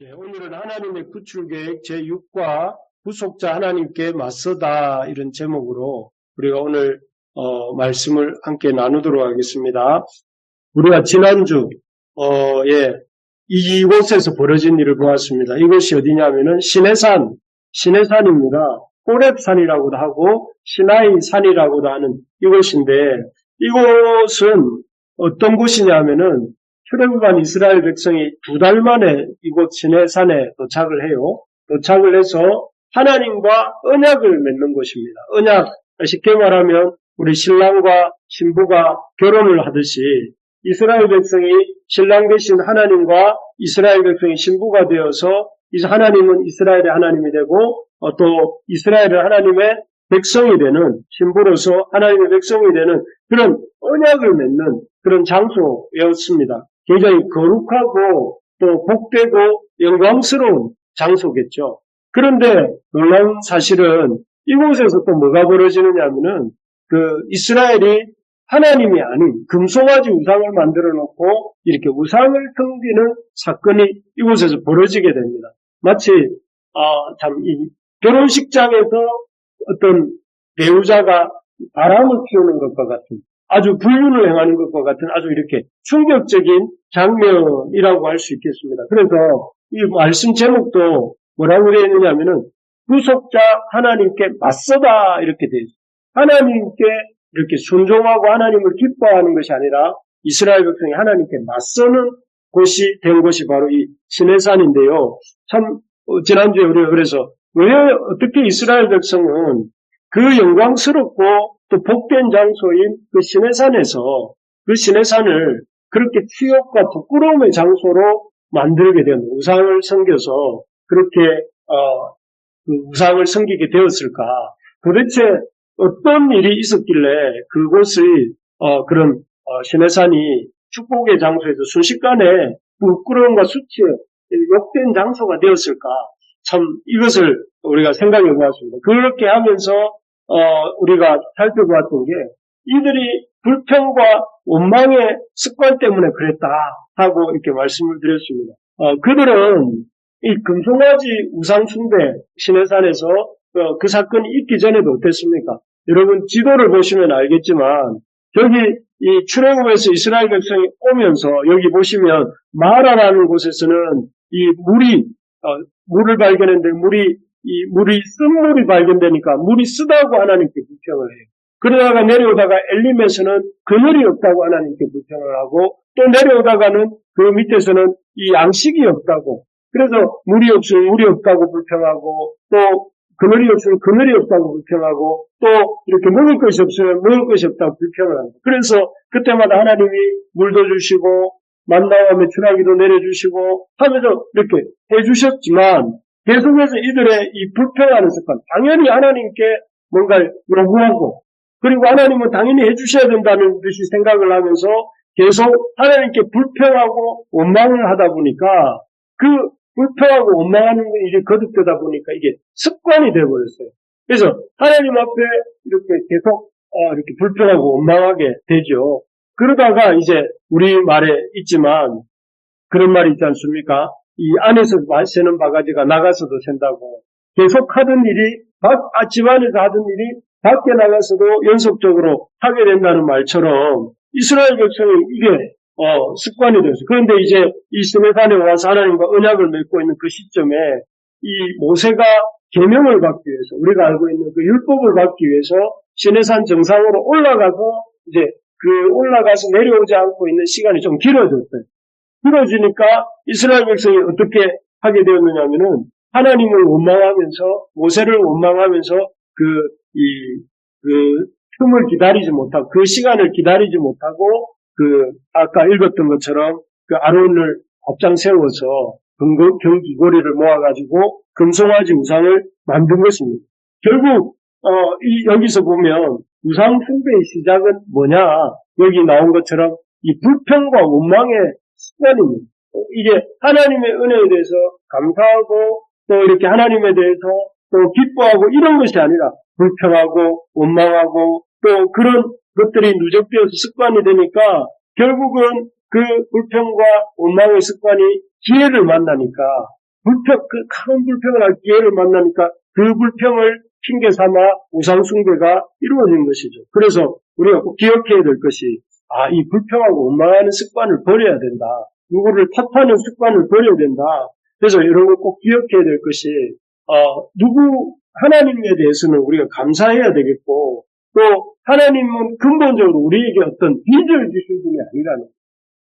예, 오늘은 하나님의 구출계획 제6과 구속자 하나님께 맞서다 이런 제목으로 우리가 오늘 어, 말씀을 함께 나누도록 하겠습니다. 우리가 지난주 어, 예, 이곳에서 벌어진 일을 보았습니다. 이곳이 어디냐면은 시내산, 시내산입니다. 호랩산이라고도 하고 시나이 산이라고도 하는 이곳인데 이곳은 어떤 곳이냐면은 출애굽한 이스라엘 백성이 두 달 만에 이곳 시내산에 도착을 해요. 도착을 해서 하나님과 언약을 맺는 곳입니다. 언약, 쉽게 말하면 우리 신랑과 신부가 결혼을 하듯이 이스라엘 백성이 신랑 대신 하나님과 이스라엘 백성이 신부가 되어서 하나님은 이스라엘의 하나님이 되고 어, 또 이스라엘의 하나님의 백성이 되는 신부로서 하나님의 백성이 되는 그런 언약을 맺는 그런 장소였습니다. 굉장히 거룩하고 또 복되고 영광스러운 장소겠죠. 그런데 놀라운 사실은 이곳에서 또 뭐가 벌어지느냐면은 그 이스라엘이 하나님이 아닌 금송아지 우상을 만들어 놓고 이렇게 우상을 섬기는 사건이 이곳에서 벌어지게 됩니다. 마치 아, 참 이 결혼식장에서 어떤 배우자가 바람을 피우는 것과 같은 아주 불륜을 행하는 것과 같은 아주 이렇게 충격적인 장면이라고 할 수 있겠습니다. 그래서 이 말씀 제목도 뭐라고 되어 있느냐면은 구속자 하나님께 맞서다 이렇게 되어 있습니다. 하나님께 이렇게 순종하고 하나님을 기뻐하는 것이 아니라 이스라엘 백성이 하나님께 맞서는 곳이 된 곳이 바로 이 시내산인데요. 참 어, 지난주에 우리가 그래서 왜 어떻게 이스라엘 백성은 그 영광스럽고 또 복된 장소인 그 시내산에서 그 시내산을 그렇게 취업과 부끄러움의 장소로 만들게 된 우상을 섬겨서 그렇게 어, 그 우상을 섬기게 되었을까? 도대체 어떤 일이 있었길래 그곳의 어, 그런 어, 시내산이 축복의 장소에서 순식간에 부끄러움과 수치에 욕된 장소가 되었을까? 참 이것을 우리가 생각해 보았습니다. 그렇게 하면서 어, 우리가 살펴보았던 게 이들이 불평과 원망의 습관 때문에 그랬다 하고 이렇게 말씀을 드렸습니다. 어, 그들은 이 금송아지 우상숭배 신해산에서 어, 그 사건이 있기 전에도 어땠습니까? 여러분 지도를 보시면 알겠지만 여기 이 출애굽에서 이스라엘 백성이 오면서 여기 보시면 마라라는 곳에서는 이 물이 어, 물을 발견했는데 물이 이 물이 쓴 물이 발견되니까 물이 쓰다고 하나님께 불평을 해요. 그러다가 내려오다가 엘림에서는 그늘이 없다고 하나님께 불평을 하고 또 내려오다가는 그 밑에서는 이 양식이 없다고 그래서 물이 없으면 물이 없다고 불평하고 또 그늘이 없으면 그늘이 없다고 불평하고 또 이렇게 먹을 것이 없으면 먹을 것이 없다고 불평을 합니다. 그래서 그때마다 하나님이 물도 주시고 만나와 매출하기도 내려주시고 하면서 이렇게 해주셨지만 계속해서 이들의 이 불평하는 습관 당연히 하나님께 뭔가를 요구하고 그리고 하나님은 당연히 해주셔야 된다는 듯이 생각을 하면서 계속 하나님께 불평하고 원망을 하다 보니까 그 불평하고 원망하는 일이 거듭되다 보니까 이게 습관이 되어버렸어요. 그래서 하나님 앞에 이렇게 계속 어, 이렇게 불평하고 원망하게 되죠. 그러다가 이제 우리 말에 있지만 그런 말이 있지 않습니까? 이 안에서 새는 바가지가 나가서도 샌다고 계속 하던 일이 아, 집안에서 하던 일이 밖에 나가서도 연속적으로 하게 된다는 말처럼 이스라엘 백성이 이게 어, 습관이 되었어요. 그런데 이제 이 스메산에 와서 하나님과 언약을 맺고 있는 그 시점에 이 모세가 계명을 받기 위해서 우리가 알고 있는 그 율법을 받기 위해서 시내산 정상으로 올라가서 이제 그 올라가서 내려오지 않고 있는 시간이 좀 길어졌어요. 길어지니까 이스라엘 백성이 어떻게 하게 되었느냐면은 하나님을 원망하면서 모세를 원망하면서 그 이, 그, 틈을 기다리지 못하고, 그 시간을 기다리지 못하고, 그, 아까 읽었던 것처럼, 그 아론을 앞장 세워서 경고, 경기고리를 모아가지고 금송아지 우상을 만든 것입니다. 결국, 어, 이, 여기서 보면 우상 숭배의 시작은 뭐냐? 여기 나온 것처럼 이 불평과 원망의 습관입니다. 이게 하나님의 은혜에 대해서 감사하고 또 이렇게 하나님에 대해서 또 기뻐하고 이런 것이 아니라 불평하고 원망하고 또 그런 것들이 누적되어서 습관이 되니까 결국은 그 불평과 원망의 습관이 기회를 만나니까 불평, 그 큰 불평을 할 기회를 만나니까 그 불평을 핑계 삼아 우상숭배가 이루어진 것이죠. 그래서 우리가 꼭 기억해야 될 것이, 아, 이 불평하고 원망하는 습관을 버려야 된다. 누구를 탓하는 습관을 버려야 된다. 그래서 여러분 꼭 기억해야 될 것이, 어, 누구, 하나님에 대해서는 우리가 감사해야 되겠고, 또 하나님은 근본적으로 우리에게 어떤 빚을 주신 분이 아니라는.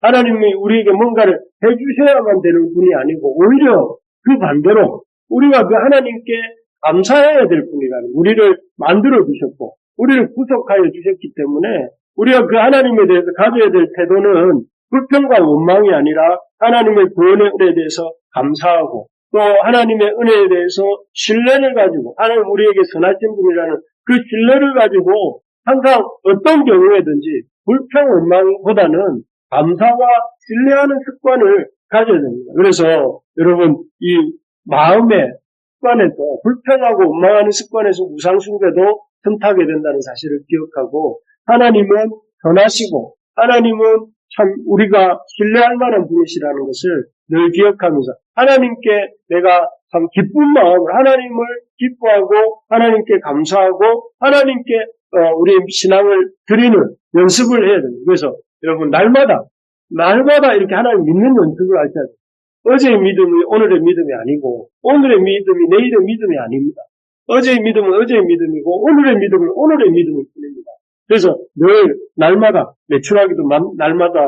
하나님이 우리에게 뭔가를 해주셔야만 되는 분이 아니고 오히려 그 반대로 우리가 그 하나님께 감사해야 될 분이라는 우리를 만들어 주셨고 우리를 구속하여 주셨기 때문에 우리가 그 하나님에 대해서 가져야 될 태도는 불평과 원망이 아니라 하나님의 구원의 은혜에 대해서 감사하고 또 하나님의 은혜에 대해서 신뢰를 가지고 하나님 우리에게 선하신 분이라는 그 신뢰를 가지고 항상 어떤 경우에든지 불평 원망보다는 감사와 신뢰하는 습관을 가져야 됩니다. 그래서 여러분 이 마음의 습관에서 불평하고 원망하는 습관에서 우상숭배도 틈타게 된다는 사실을 기억하고 하나님은 선하시고 하나님은 참 우리가 신뢰할 만한 분이시라는 것을 늘 기억하면서 하나님께 내가 참 기쁜 마음을 하나님을 기뻐하고 하나님께 감사하고 하나님께 어, 우리의 신앙을 드리는 연습을 해야 됩니다. 그래서 여러분 날마다 날마다 이렇게 하나님 믿는 연습을 하셔야 돼요. 어제의 믿음이 오늘의 믿음이 아니고 오늘의 믿음이 내일의 믿음이 아닙니다. 어제의 믿음은 어제의 믿음이고 오늘의 믿음은 오늘의 믿음일 뿐입니다. 그래서 늘 날마다 매출하기도 만- 날마다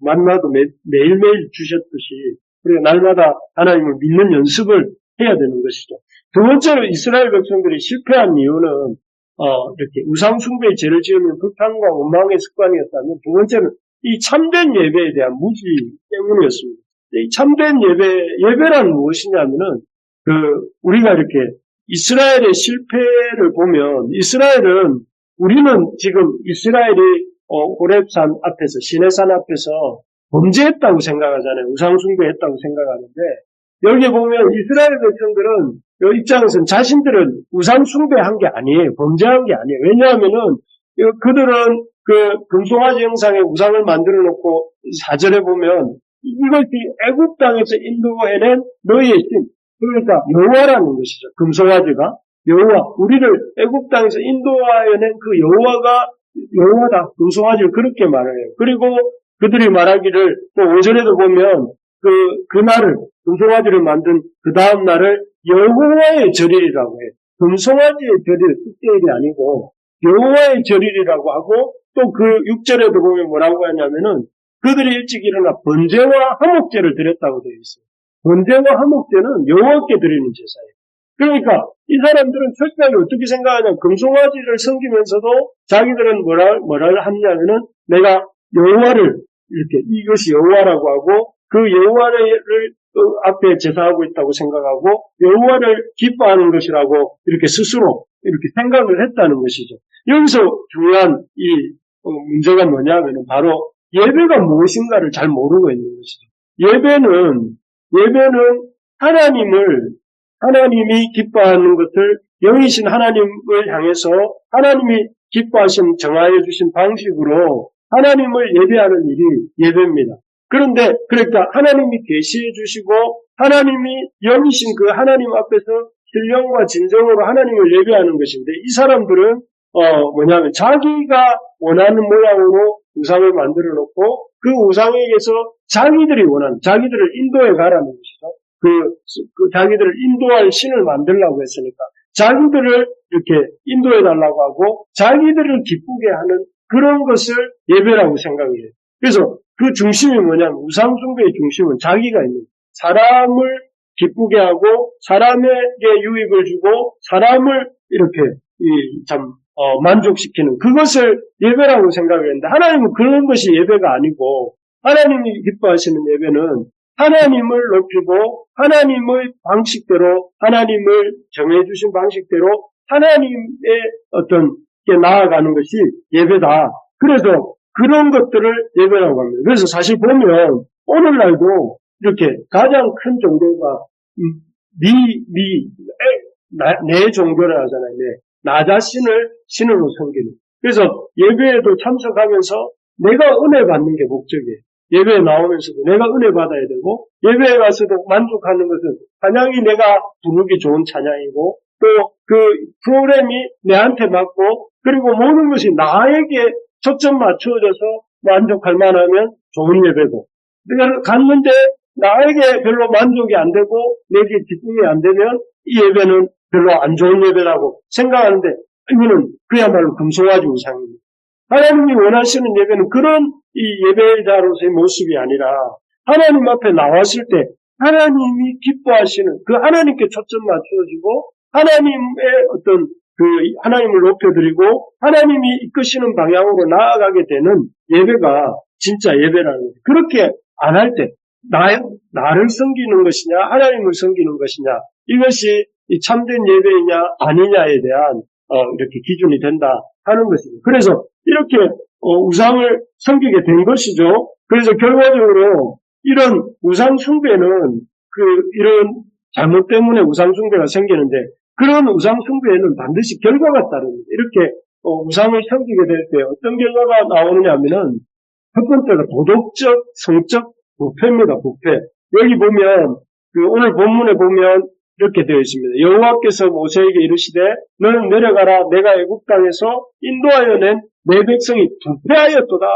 만나도 매, 일매일 주셨듯이 우리가 날마다 하나님을 믿는 연습을 해야 되는 것이죠. 두 번째로 이스라엘 백성들이 실패한 이유는 어, 이렇게 우상 숭배의 죄를 지으는 불평과 원망의 습관이었다면 두 번째는 이 참된 예배에 대한 무지 때문이었습니다. 이 참된 예배, 예배란 무엇이냐면은 그 우리가 이렇게 이스라엘의 실패를 보면 이스라엘은 우리는 지금 이스라엘이 어, 호렙산 앞에서 시내산 앞에서 범죄했다고 생각하잖아요. 우상숭배했다고 생각하는데 여기 보면 이스라엘 백성들은 이 입장에서는 자신들은 우상숭배한 게 아니에요. 범죄한 게 아니에요. 왜냐하면은 이- 그들은 그 금송아지 형상의 우상을 만들어 놓고 사절에 보면 이것이 애굽 땅에서 인도해낸 너희의 신 그러니까 여호와라는 것이죠. 금송아지가 여호와 우리를 애굽 땅에서 인도하여낸 그 여호와가 여호와다 금송아지를 그렇게 말해요. 그리고 그들이 말하기를 또 5절에도 보면 그 그날을 금송아지를 만든 그 다음 날을 여호와의 절일이라고 해요. 금송아지의 절일 특제일이 아니고 여호와의 절일이라고 하고 또 그 6절에도 보면 뭐라고 하냐면은 그들이 일찍 일어나 번제와 화목제를 드렸다고 되어 있어요. 번제와 화목제는 여호와께 드리는 제사예요. 그러니까 이 사람들은 철저하게 어떻게 생각하냐면 금송아지를 섬기면서도 자기들은 뭐라 뭐라 하냐면은 내가 여호와를 이렇게 이것이 여호와라고 하고 그 여호와를 그 앞에 제사하고 있다고 생각하고 여호와를 기뻐하는 것이라고 이렇게 스스로 이렇게 생각을 했다는 것이죠. 여기서 중요한 이 어, 문제가 뭐냐면은 바로 예배가 무엇인가를 잘 모르고 있는 것이죠. 예배는 예배는 하나님을 하나님이 기뻐하는 것을 영이신 하나님을 향해서 하나님이 기뻐하신 정하여 주신 방식으로 하나님을 예배하는 일이 예배입니다. 그런데 그러니까 하나님이 계시해 주시고 하나님이 영이신 그 하나님 앞에서 신령과 진정으로 하나님을 예배하는 것인데 이 사람들은 어 뭐냐면 자기가 원하는 모양으로 우상을 만들어 놓고 그 우상에게서 자기들이 원하는 자기들을 인도해 가라는 것이죠. 그, 그 자기들을 인도할 신을 만들라고 했으니까 자기들을 이렇게 인도해 달라고 하고 자기들을 기쁘게 하는 그런 것을 예배라고 생각해요. 그래서 그 중심이 뭐냐면 우상 숭배의 중심은 자기가 있는 사람을 기쁘게 하고 사람에게 유익을 주고 사람을 이렇게 이참 어, 만족시키는 그것을 예배라고 생각했는데 하나님은 그런 것이 예배가 아니고 하나님이 기뻐하시는 예배는 하나님을 높이고 하나님의 방식대로 하나님을 정해주신 방식대로 하나님의 어떤 게 나아가는 것이 예배다. 그래서 그런 것들을 예배라고 합니다. 그래서 사실 보면 오늘날도 이렇게 가장 큰 종교가 음, 미, 미, 에, 나- 내 종교를 하잖아요. 내. 나 자신을 신으로 섬기는. 그래서 예배에도 참석하면서 내가 은혜 받는 게 목적이에요. 예배에 나오면서도 내가 은혜 받아야 되고 예배에 가서도 만족하는 것은 찬양이 내가 부르기 좋은 찬양이고 또 그 프로그램이 내한테 맞고 그리고 모든 것이 나에게 초점 맞추어져서 만족할 만하면 좋은 예배고 내가 갔는데 나에게 별로 만족이 안 되고 내게 기쁨이 안 되면 이 예배는 별로 안 좋은 예배라고 생각하는데 이거는 그야말로 금송아지 우상입니다. 하나님이 원하시는 예배는 그런 이 예배자로서의 모습이 아니라 하나님 앞에 나왔을 때 하나님이 기뻐하시는 그 하나님께 초점 맞추어지고 하나님의 어떤 그 하나님을 높여드리고 하나님이 이끄시는 방향으로 나아가게 되는 예배가 진짜 예배라는 거예요. 그렇게 안 할 때, 나, 나를 섬기는 것이냐, 하나님을 섬기는 것이냐, 이것이 이 참된 예배이냐, 아니냐에 대한, 어, 이렇게 기준이 된다 하는 것입니다. 그래서 이렇게, 어, 우상을 섬기게 된 것이죠. 그래서 결과적으로 이런 우상 숭배는 그, 이런 잘못 때문에 우상 숭배가 생기는데, 그런 우상 숭배에는 반드시 결과가 따릅니다. 이렇게, 어, 우상을 섬기게 될 때 어떤 결과가 나오느냐 하면은, 첫 번째가 도덕적, 성적 부패입니다. 부패. 여기 보면 그 오늘 본문에 보면 이렇게 되어 있습니다. 여호와께서 모세에게 이르시되 너는 내려가라 내가 애국 땅에서 인도하여 낸 내 백성이 부패하였도다.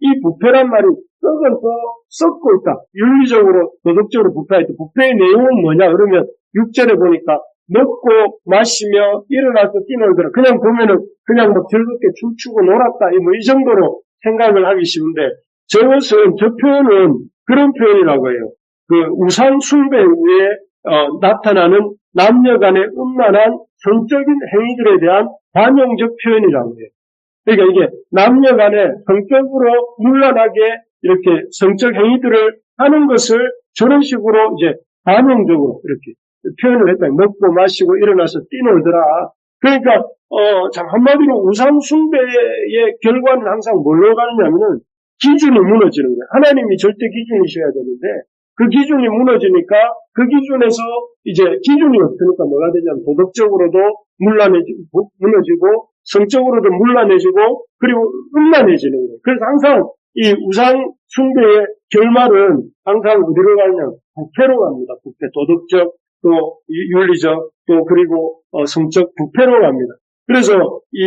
이 부패란 말이 썩어서 썩고 있다. 윤리적으로 도덕적으로 부패하였다. 부패의 내용은 뭐냐 그러면 6절에 보니까 먹고 마시며 일어나서 뛰놀더라. 그냥 보면은 그냥 뭐 즐겁게 춤추고 놀았다. 뭐 이 정도로 생각을 하기 쉬운데 저것은 저 표현은 그런 표현이라고 해요. 그 우상 숭배 후에 어, 나타나는 남녀 간의 음란한 성적인 행위들에 대한 반영적 표현이라고 해요. 그러니까 이게 남녀 간에 성적으로 문란하게 이렇게 성적 행위들을 하는 것을 저런 식으로 이제 반영적으로 이렇게 표현을 했다. 먹고 마시고 일어나서 뛰놀더라. 그러니까 어, 참 한마디로 우상 숭배의 결과는 항상 뭘로 가느냐면은 기준이 무너지는 거예요. 하나님이 절대 기준이셔야 되는데 그 기준이 무너지니까 그 기준에서 이제 기준이 없으니까 뭐가 되냐면 도덕적으로도 물란해지고 무너지고 성적으로도 물란해지고 그리고 음란해지는 거예요. 그래서 항상 이 우상 숭배의 결말은 항상 어디로 가느냐 부패로 갑니다. 부패 도덕적 또 윤리적 또 그리고 어, 성적 부패로 갑니다. 그래서 이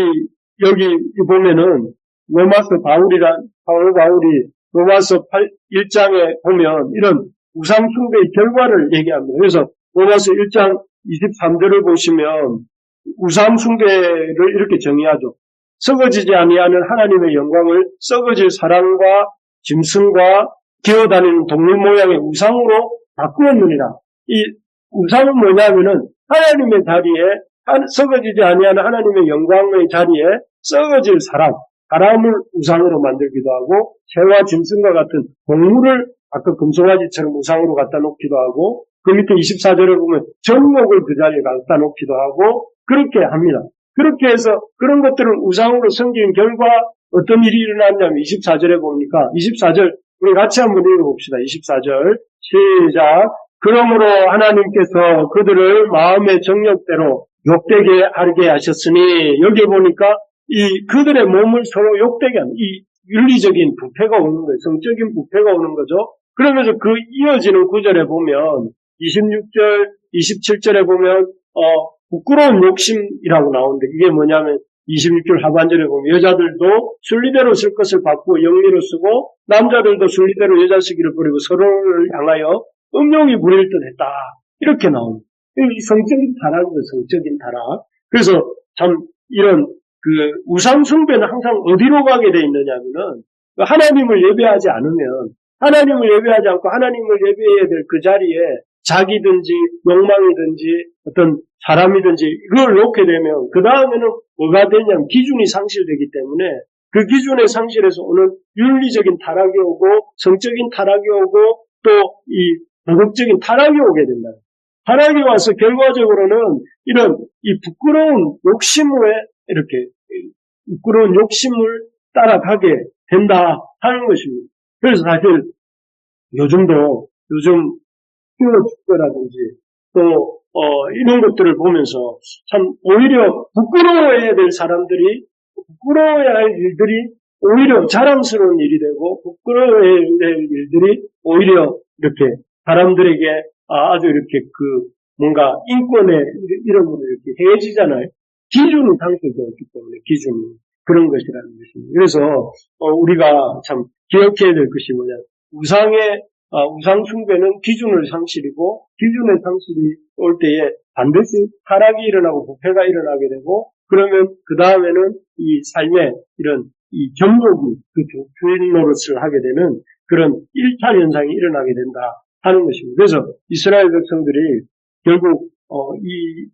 여기 보면은 로마서 바울이란 바울 바울이 로마서 8, 1장에 보면 이런 우상 숭배의 결과를 얘기합니다. 그래서 로마서 1장 23절을 보시면 우상 숭배를 이렇게 정의하죠. 썩어지지 아니하는 하나님의 영광을 썩어질 사람과 짐승과 기어다니는 동물 모양의 우상으로 바꾸었느니라. 이 우상은 뭐냐면은 하나님의 자리에 썩어지지 아니하는 하나님의 영광의 자리에 썩어질 사람, 사람을 우상으로 만들기도 하고 새와 짐승과 같은 동물을 아까 금송아지처럼 우상으로 갖다 놓기도 하고 그 밑에 24절에 보면 전목을 그 자리에 갖다 놓기도 하고 그렇게 합니다. 그렇게 해서 그런 것들을 우상으로 섬기는 결과 어떤 일이 일어났냐면 24절에 보니까 24절 우리 같이 한번 읽어봅시다. 24절 시작 그러므로 하나님께서 그들을 마음의 정력대로 욕되게 하게 하셨으니 여기 보니까 이 그들의 몸을 서로 욕되게 하는 이 윤리적인 부패가 오는 거예요. 성적인 부패가 오는 거죠. 그러면서 그 이어지는 구절에 보면 26절, 27절에 보면 어, 부끄러운 욕심이라고 나오는데 이게 뭐냐면 26절 하반절에 보면 여자들도 순리대로 쓸 것을 바꾸고 영리로 쓰고 남자들도 순리대로 여자 쓰기를 버리고 서로를 향하여 음용이 부릴 듯 했다. 이렇게 나옵니다. 이 성적인 타락이죠, 성적인 타락. 그래서 참 이런 그 우상숭배는 항상 어디로 가게 돼 있느냐면은 하나님을 예배하지 않으면 하나님을 예배하지 않고 하나님을 예배해야 될 그 자리에 자기든지 욕망이든지 어떤 사람이든지 이걸 놓게 되면 그 다음에는 뭐가 되냐면 기준이 상실되기 때문에 그 기준의 상실에서 오는 윤리적인 타락이 오고 성적인 타락이 오고 또 이 도덕적인 타락이 오게 된다. 타락이 와서 결과적으로는 이런 이 부끄러운 욕심에 이렇게 부끄러운 욕심을 따라가게 된다 하는 것입니다. 그래서 사실 요즘도 요즘 휴어 축제라든지 또 어, 이런 것들을 보면서 참 오히려 부끄러워해야 될 사람들이 부끄러워해야 할 일들이 오히려 자랑스러운 일이 되고 부끄러워할 일들이 오히려 이렇게 사람들에게 아, 아주 이렇게 그 뭔가 인권의 이름으로 이렇게 해지잖아요. 기준이 상쇄되었기 때문에 기준이 그런 것이라는 것입니다. 그래서 어, 우리가 참 기억해야 될 것이 뭐냐 우상의 아, 우상 숭배는 기준을 상실이고 기준의 상실이 올 때에 반드시 타락이 일어나고 부패가 일어나게 되고 그러면 그 다음에는 이 삶의 이런 이 정욕이 그 주- 주인 노릇을 하게 되는 그런 일탈 현상이 일어나게 된다 하는 것입니다. 그래서 이스라엘 백성들이 결국 어, 이,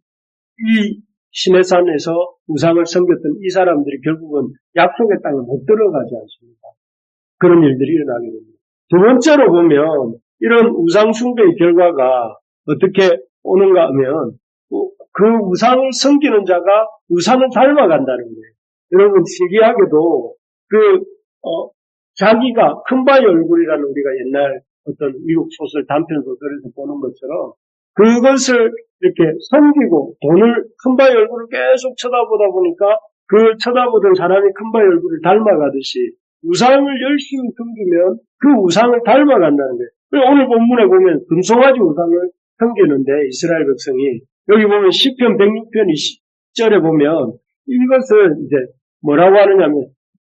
이 시내산에서 우상을 섬겼던 이 사람들이 결국은 약속의 땅을 못 들어가지 않습니까? 그런 일들이 일어나게 됩니다. 두 번째로 보면 이런 우상 숭배의 결과가 어떻게 오는가 하면 어, 그 우상을 섬기는 자가 우상을 닮아간다는 거예요. 여러분 신기하게도 그 어, 자기가 큰 바위 얼굴이라는 우리가 옛날 어떤 미국 소설 단편 소설에서 보는 것처럼 그것을 이렇게 섬기고 돈을 큰바위 얼굴을 계속 쳐다보다 보니까 그 쳐다보던 사람이 큰바위 얼굴을 닮아가듯이 우상을 열심히 섬기면 그 우상을 닮아간다는 거예요. 오늘 본문에 보면 금송아지 우상을 섬기는데 이스라엘 백성이 여기 보면 10편 106편 20절에 보면 이것을 이제 뭐라고 하느냐면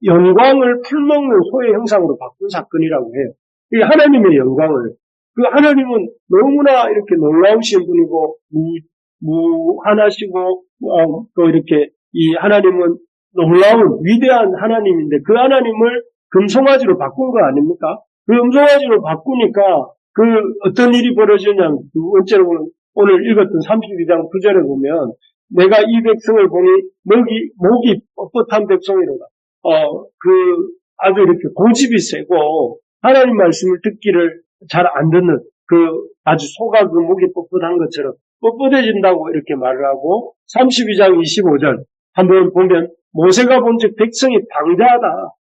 영광을 풀먹는 소의 형상으로 바꾼 사건이라고 해요. 이 하나님의 영광을 그 하나님은 너무나 이렇게 놀라우신 분이고 무, 무한하시고 어, 또 이렇게 이 하나님은 놀라운 위대한 하나님인데 그 하나님을 금송아지로 바꾼 거 아닙니까? 그 금송아지로 바꾸니까 그 어떤 일이 벌어지냐면 두 번째로 보면 오늘 읽었던 32장 9절에 보면 내가 이 백성을 보니 목이 목이 뻣뻣한 백성이로다. 어, 그 아주 이렇게 고집이 세고 하나님 말씀을 듣기를 잘 안 듣는 그 아주 소가 그 목이 뻣뻣한 것처럼 뻣뻣해진다고 이렇게 말을 하고 32장 25절 한번 보면 모세가 본즉 백성이 방자하다.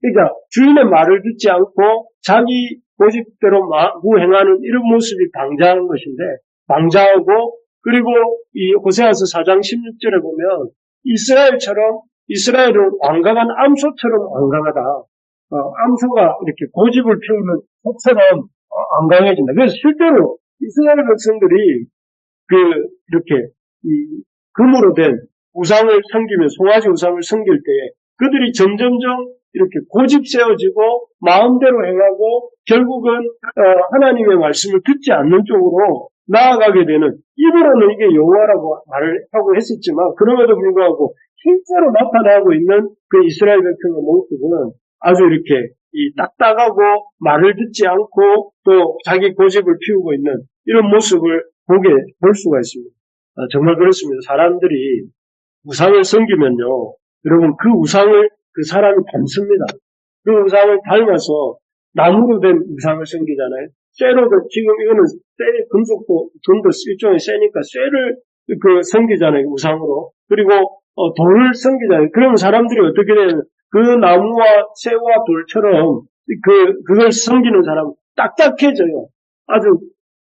그러니까 주인의 말을 듣지 않고 자기 고집대로 마구행하는 이런 모습이 방자한 것인데 방자하고 그리고 이 호세아서 4장 16절에 보면 이스라엘처럼 이스라엘은 완강한 암소처럼 완강하다. 어, 암소가 이렇게 고집을 피우는 소처럼 어, 완강해진다. 그래서 실제로 이스라엘 백성들이 그 이렇게 이 금으로 된 우상을 섬기며 송아지 우상을 섬길 때에 그들이 점점점 이렇게 고집 세워지고 마음대로 행하고 결국은 어, 하나님의 말씀을 듣지 않는 쪽으로 나아가게 되는 입으로는 이게 여호와라고 말을 하고 했었지만 그럼에도 불구하고 실제로 나타나고 있는 그 이스라엘 백성의 모습은 아주 이렇게 이 딱딱하고 말을 듣지 않고 또 자기 고집을 피우고 있는 이런 모습을 보게 볼 수가 있습니다. 아, 정말 그렇습니다. 사람들이 우상을 섬기면요, 여러분 그 우상을 그 사람이 닮습니다. 그 우상을 닮아서 나무로 된 우상을 섬기잖아요. 쇠로 된- 지금 이거는 쇠 금속도 돈도 일종의 쇠니까 쇠를 그 섬기잖아요 우상으로. 그리고 어, 돌을 섬기잖아요. 그러면 사람들이 어떻게 되냐면 그 나무와 쇠와 돌처럼 그 그걸 섬기는 사람 은 딱딱해져요. 아주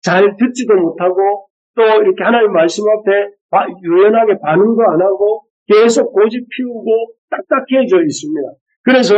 잘 듣지도 못하고 또 이렇게 하나님 말씀 앞에 바- 유연하게 반응도 안 하고 계속 고집 피우고 딱딱해져 있습니다. 그래서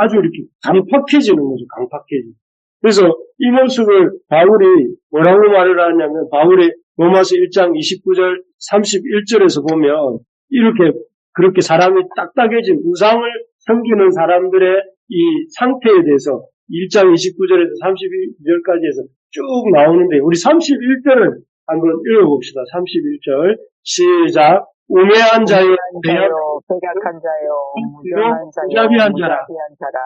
아주 이렇게 강팍해지는 거죠. 강팍해지는. 그래서 이 모습을 바울이 뭐라고 말을 하냐면 바울이 로마서 1장 29절 31절에서 보면 이렇게 그렇게 사람이 딱딱해진 우상을 섬기는 사람들의 이 상태에 대해서 1장 29절에서 32절까지 해서 쭉 나오는데 우리 31절을 한번 읽어봅시다. 31절 시작 우매한 자여 무자비한 자라. 무자비한 자라.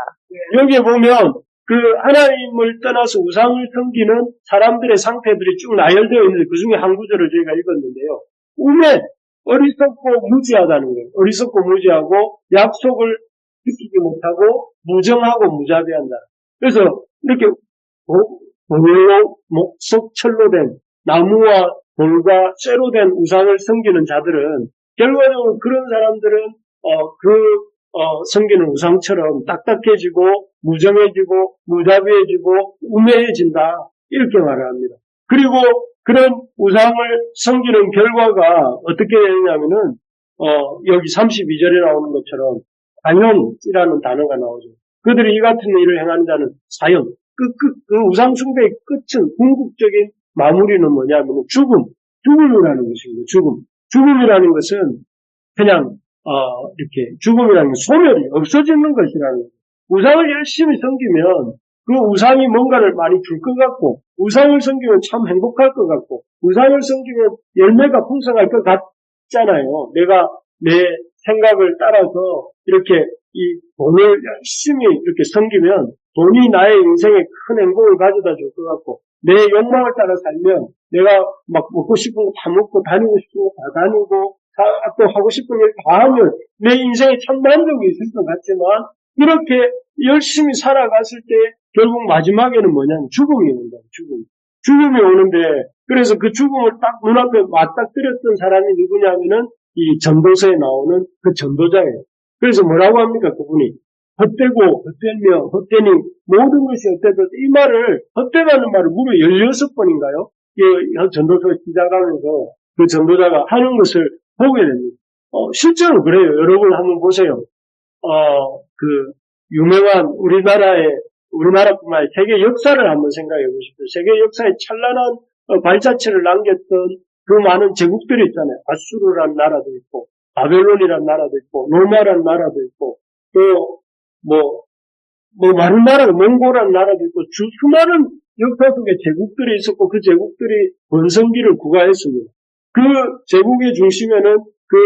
여기에 보면 그 하나님을 떠나서 우상을 섬기는 사람들의 상태들이 쭉 나열되어 있는데 그 중에 한 구절을 저희가 읽었는데요. 우매 어리석고 무지하다는 거예요. 어리석고 무지하고 약속을 지키지 못하고 무정하고 무자비한다. 그래서 이렇게 도- 돌로 목석철로 된 나무와 돌과 쇠로 된 우상을 섬기는 자들은 결과적으로 그런 사람들은 어, 그 어, 섬기는 우상처럼 딱딱해지고 무정해지고 무자비해지고 우매해진다 이렇게 말을 합니다. 그리고 그런 우상을 섬기는 결과가 어떻게 되느냐면은 어, 여기 32절에 나오는 것처럼 사형이라는 단어가 나오죠. 그들이 이 같은 일을 행하는 자는 사형. 그, 그, 그 우상 숭배의 끝은 궁극적인 마무리는 뭐냐면 죽음. 죽음이라는 것입니다. 죽음. 죽음이라는 것은 그냥 어, 이렇게 죽음이라는 건 소멸이 없어지는 것이라는 거예요. 우상을 열심히 섬기면 그 우상이 뭔가를 많이 줄 것 같고 우상을 섬기면 참 행복할 것 같고 우상을 섬기면 열매가 풍성할 것 같잖아요. 내가 내 생각을 따라서 이렇게 이 돈을 열심히 이렇게 섬기면 돈이 나의 인생에 큰 행복을 가져다 줄 것 같고 내 욕망을 따라 살면 내가 막 먹고 싶은 거 다 먹고 다니고 싶은 거 다 다니고 다- 또 하고 싶은 일 다 하면 내 인생에 참 만족이 있을 것 같지만 이렇게 열심히 살아갔을 때 결국 마지막에는 뭐냐면 죽음이 온다. 죽음. 죽음이 오는데 그래서 그 죽음을 딱 눈앞에 맞닥뜨렸던 사람이 누구냐면은 이 전도서에 나오는 그 전도자예요. 그래서 뭐라고 합니까 그분이 헛되고 헛되며 헛되니 모든 것이 헛되다 이 말을 헛되다는 말을 무려 16번인가요? 이 전도서 시작하면서 그 전도자가 하는 것을 보게 됩니다. 어, 실제로 그래요. 여러분 한번 보세요. 어, 그 유명한 우리나라의 우리나라뿐만 아니라 세계 역사를 한번 생각해 보십시오. 세계 역사에 찬란한 어, 발자취를 남겼던 그 많은 제국들이 있잖아요. 아수르란 나라도 있고 바벨론이란 나라도 있고 로마란 나라도 있고 또 뭐 뭐 많은 나라가 몽골한 나라도 있고 주 수많은 역사 속에 제국들이 있었고 그 제국들이 번성기를 구가했습니다. 그 제국의 중심에는 그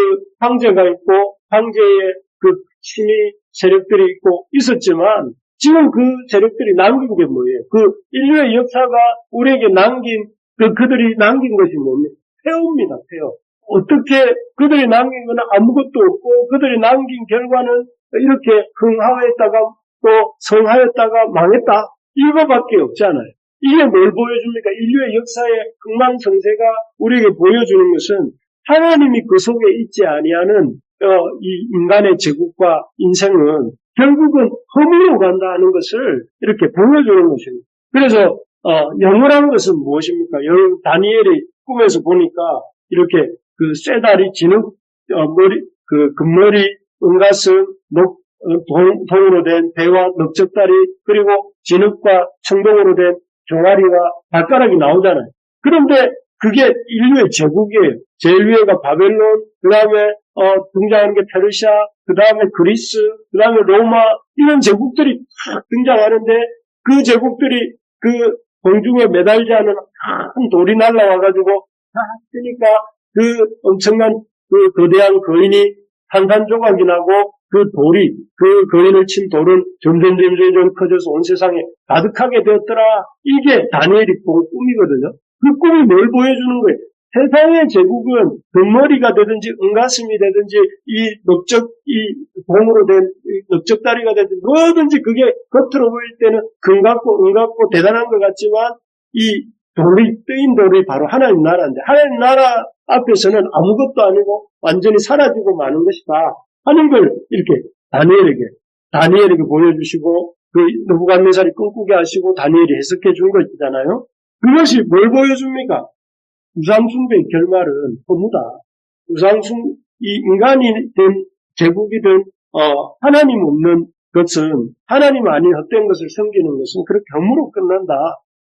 황제가 있고 황제의 그 신이 세력들이 있고 있었지만 지금 그 세력들이 남긴 게 뭐예요? 그 인류의 역사가 우리에게 남긴 그 그들이 남긴 것이 뭡니까? 폐허입니다. 폐허. 어떻게 그들이 남긴 건 아무것도 없고 그들이 남긴 결과는 이렇게 흥하였다가 또 성하였다가 망했다 이거밖에 없잖아요. 이게 뭘 보여줍니까? 인류의 역사의 흥망성쇠가 우리에게 보여주는 것은 하나님이 그 속에 있지 아니하는 어, 이 인간의 제국과 인생은 결국은 허무로 간다는 것을 이렇게 보여주는 것입니다. 그래서 어, 영원한 것은 무엇입니까? 영- 다니엘이 꿈에서 보니까 이렇게 그 쇠다리 진흙 어, 머리 그 금머리 은가슴 녹 어, 동, 동으로 된 배와 넓적다리 그리고 진흙과 청동으로 된 종아리와 발가락이 나오잖아요. 그런데 그게 인류의 제국이에요. 제일 위에가 바벨론, 그 다음에 등장하는 게 페르시아, 그 다음에 그리스, 그 다음에 로마 이런 제국들이 탁 등장하는데 그 제국들이 그 공중에 매달지 않은 큰 돌이 날라와가지고 탁 뜨니까 그 엄청난 그 거대한 거인이 산산조각이 나고 그 돌이 그 거인을 친 돌은 점점 점점 점점 커져서 온 세상에 가득하게 되었더라. 이게 다니엘이 본 꿈이거든요. 그 꿈이 뭘 보여주는 거예요? 세상의 제국은 금머리가 되든지 은가슴이 되든지 이 넓적 이 동으로 된이 넓적다리가 되든지 뭐든지 그게 겉으로 보일 때는 금 같고 은 같고 대단한 것 같지만 이 돌이 뜨인 돌이 바로 하나님 나라인데 하나님 나라 앞에서는 아무것도 아니고 완전히 사라지고 마는 것이다 하는 걸 이렇게 다니엘에게 다니엘에게 보여주시고 그 느부갓네살이 꿈꾸게 하시고 다니엘이 해석해 준 것이잖아요. 그것이 뭘 보여줍니까? 우상숭배의 결말은 허무다. 우상숭, 이 인간이 된 제국이든, 어, 하나님 없는 것은, 하나님 아닌 헛된 것을 섬기는 것은 그렇게 허무로 끝난다.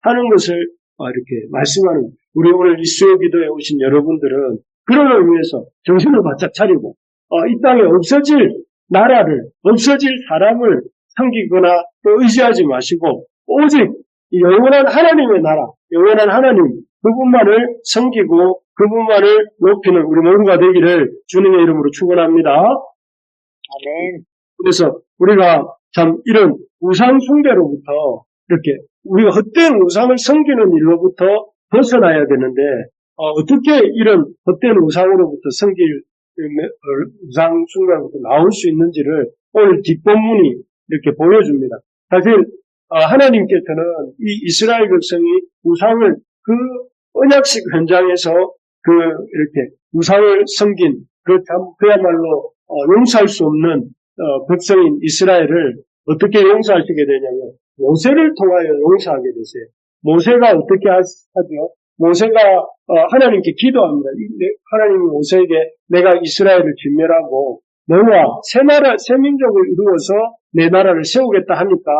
하는 것을, 어, 이렇게 말씀하는, 우리 오늘 이 수요 기도에 오신 여러분들은, 그런 의미에서 정신을 바짝 차리고, 어, 이 땅에 없어질 나라를, 없어질 사람을 섬기거나 또 의지하지 마시고, 오직 이 영원한 하나님의 나라, 영원한 하나님, 그분만을 섬기고 그분만을 높이는 우리 모두가 되기를 주님의 이름으로 축원합니다. 아멘. 그래서 우리가 참 이런 우상 숭배로부터 이렇게 우리가 헛된 우상을 섬기는 일로부터 벗어나야 되는데 어, 떻게 이런 헛된 우상으로부터 섬길 우상 숭배로부터 나올 수 있는지를 오늘 뒷본문이 이렇게 보여줍니다. 사실 어, 하나님께서는 이 이스라엘 백성이 우상을 그 언약식 현장에서 그 이렇게 우상을 섬긴 그참 그야말로 어, 용서할 수 없는 어, 백성인 이스라엘을 어떻게 용서하시게 되냐면 모세를 통하여 용서하게 되세요. 모세가 어떻게 하- 하죠? 모세가 어, 하나님께 기도합니다. 하나님이 모세에게 내가 이스라엘을 진멸하고 너와 새 나라, 새 민족을 이루어서 내 나라를 세우겠다 하니까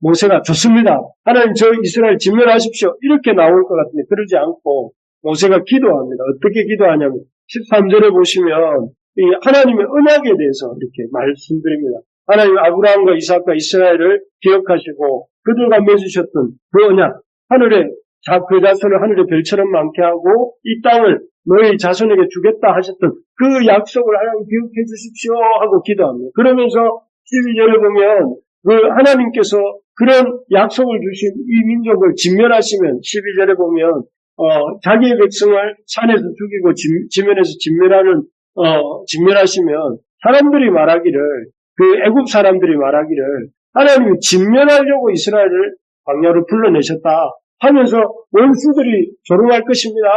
모세가 좋습니다. 하나님 저 이스라엘 진멸하십시오. 이렇게 나올 것 같은데 그러지 않고 모세가 기도합니다. 어떻게 기도하냐면 13절에 보시면 이 하나님의 언약에 대해서 이렇게 말씀드립니다. 하나님 아브라함과 이삭과 이스라엘을 기억하시고 그들과 맺으셨던 그 언약 하늘에 자, 그 자손을 하늘의 별처럼 많게 하고 이 땅을 너희 자손에게 주겠다 하셨던 그 약속을 하나님 기억해 주십시오 하고 기도합니다. 그러면서 12절에 보면 그 하나님께서 그런 약속을 주신 이 민족을 진멸하시면 12절에 보면 어, 자기의 백성을 산에서 죽이고 진, 지면에서 진멸하는 어, 진멸하시면 사람들이 말하기를 그 애굽 사람들이 말하기를 하나님이 진멸하려고 이스라엘을 광야로 불러내셨다 하면서 원수들이 조롱할 것입니다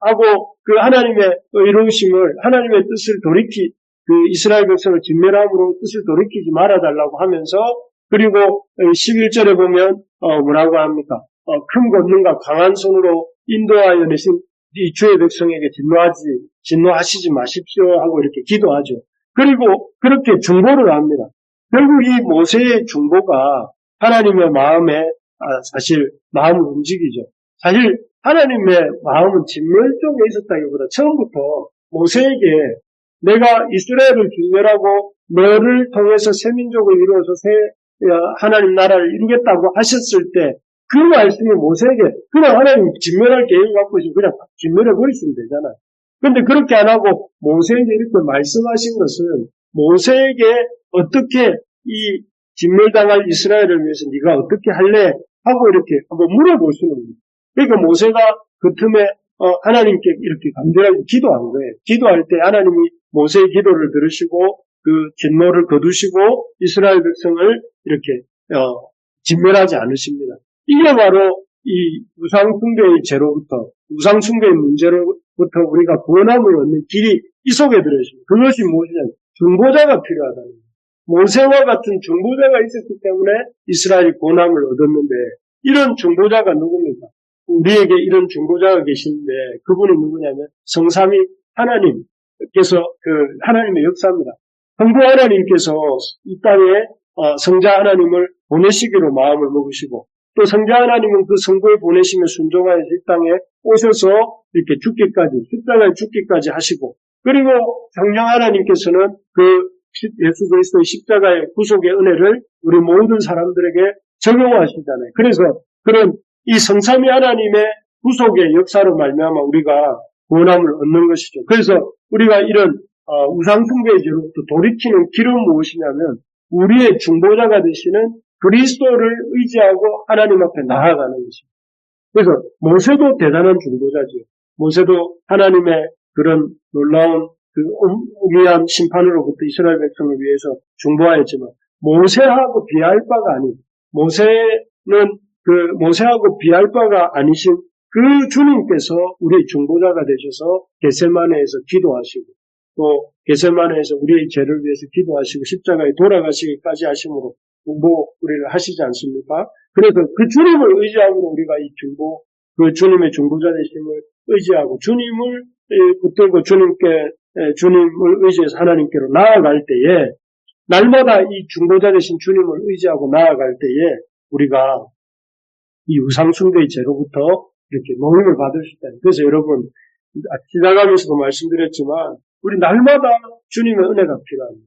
하고 그 하나님의 이루심을 하나님의 뜻을 돌이키 그 이스라엘 백성을 진멸함으로 뜻을 돌이키지 말아달라고 하면서 그리고 11절에 보면 어, 뭐라고 합니까? 어, 큰 권능과 강한 손으로 인도하여 내신 이 주의 백성에게 진노하지 진노하시지 마십시오 하고 이렇게 기도하죠. 그리고 그렇게 중보를 합니다. 결국 이 모세의 중보가 하나님의 마음에 아, 사실 마음을 움직이죠. 사실 하나님의 마음은 진멸 쪽에 있었다기보다 처음부터 모세에게 내가 이스라엘을 진멸하고 너를 통해서 새 민족을 이루어서 새 어, 하나님 나라를 이루겠다고 하셨을 때 그 말씀이 모세에게 그냥 하나님 진멸할 계획을 갖고 있으면 그냥 진멸해 버리시면 되잖아요. 근데 그렇게 안 하고 모세에게 이렇게 말씀하신 것은 모세에게 어떻게 이 진멸당할 이스라엘을 위해서 네가 어떻게 할래? 하고 이렇게 한번 물어보시는 거예요. 그러니까 모세가 그 틈에 어, 하나님께 이렇게 간절하게 기도한 거예요. 기도할 때 하나님이 모세의 기도를 들으시고 그 진노를 거두시고 이스라엘 백성을 이렇게 어, 진멸하지 않으십니다. 이게 바로 이 우상숭배의 죄로부터 우상숭배의 문제로부터 우리가 구원함을 얻는 길이 이 속에 들어있습니다. 그것이 무엇이냐 중보자가 필요하다는 거예요. 모세와 같은 중보자가 있었기 때문에 이스라엘이 구원함을 얻었는데 이런 중보자가 누굽니까? 우리에게 이런 중보자가 계신데 그분이 누구냐면 성삼위 하나님께서 그 하나님의 역사입니다. 성부 하나님께서 이 땅에 어, 성자 하나님을 보내시기로 마음을 먹으시고 또 성자 하나님은 그 성부를 보내시며 순종하여 이 땅에 오셔서 이렇게 죽기까지 십자가에 죽기까지 하시고 그리고 성령 하나님께서는 그 예수 그리스도의 십자가의 구속의 은혜를 우리 모든 사람들에게 적용하시잖아요. 그래서 그런 이 성삼위 하나님의 구속의 역사로 말미암아 우리가 구원함을 얻는 것이죠. 그래서 우리가 이런 어, 우상숭배의 죄로부터 돌이키는 길은 무엇이냐면 우리의 중보자가 되시는 그리스도를 의지하고 하나님 앞에 나아가는 것입니다. 그래서 모세도 대단한 중보자지요. 모세도 하나님의 그런 놀라운 그 오미한 심판으로부터 이스라엘 백성을 위해서 중보하였지만 모세하고 비할 바가 아닌 모세는 그 모세하고 비할 바가 아니신 그 주님께서 우리의 중보자가 되셔서 게셀마네에서 기도하시고 또 게셀마네에서 우리의 죄를 위해서 기도하시고 십자가에 돌아가시기까지 하심으로 중보 우리를 하시지 않습니까? 그래서 그 주님을 의지하고 우리가 이 중보 그 주님의 중보자 되심을 의지하고 주님을 붙들고 주님께 주님을 의지해서 하나님께로 나아갈 때에 날마다 이 중보자 되신 주님을 의지하고 나아갈 때에 우리가 이 우상숭배의 죄로부터 이렇게 모임을 받을 수 있다. 그래서 여러분 지나가면서도 말씀드렸지만 우리 날마다 주님의 은혜가 필요합니다.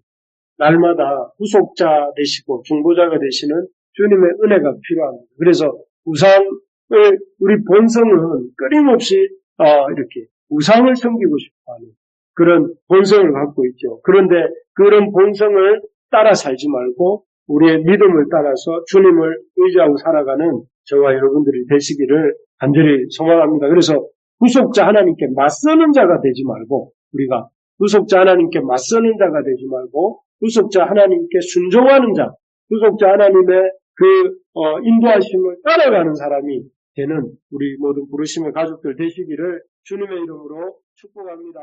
날마다 구속자 되시고 중보자가 되시는 주님의 은혜가 필요합니다. 그래서 우상을 우리 본성은 끊임없이 어, 이렇게 우상을 섬기고 싶어하는 그런 본성을 갖고 있죠. 그런데 그런 본성을 따라 살지 말고 우리의 믿음을 따라서 주님을 의지하고 살아가는 저와 여러분들이 되시기를 간절히 소망합니다. 그래서 구속자 하나님께 맞서는 자가 되지 말고 우리가 구속자 하나님께 맞서는 자가 되지 말고 구속자 하나님께 순종하는 자, 구속자 하나님의 그 어, 인도하심을 따라가는 사람이 되는 우리 모든 부르심의 가족들 되시기를 주님의 이름으로 축복합니다.